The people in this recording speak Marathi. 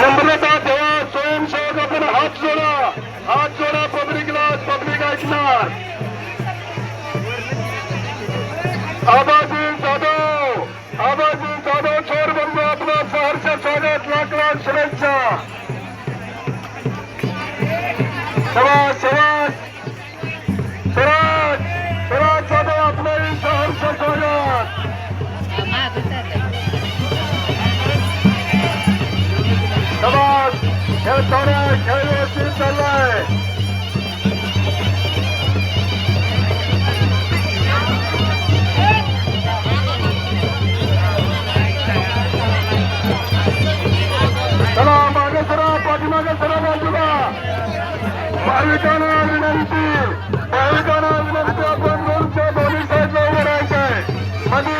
नम्रता ठेवा स्वयंसेवक आपण हात जोडा. हात जोडा पब्लिकला पब्लिक ऐकणार. आबाजी जाधव आबाजी जाधव चोर बंधू आपला सहर्ष स्वागत लाख लाख शुभेच्छा. थोडा खेळ चाललाय. चला मागे सरा विनंती विनंती आपण दोनशे दोन्ही साईडला उभं राहायचंय. मध्ये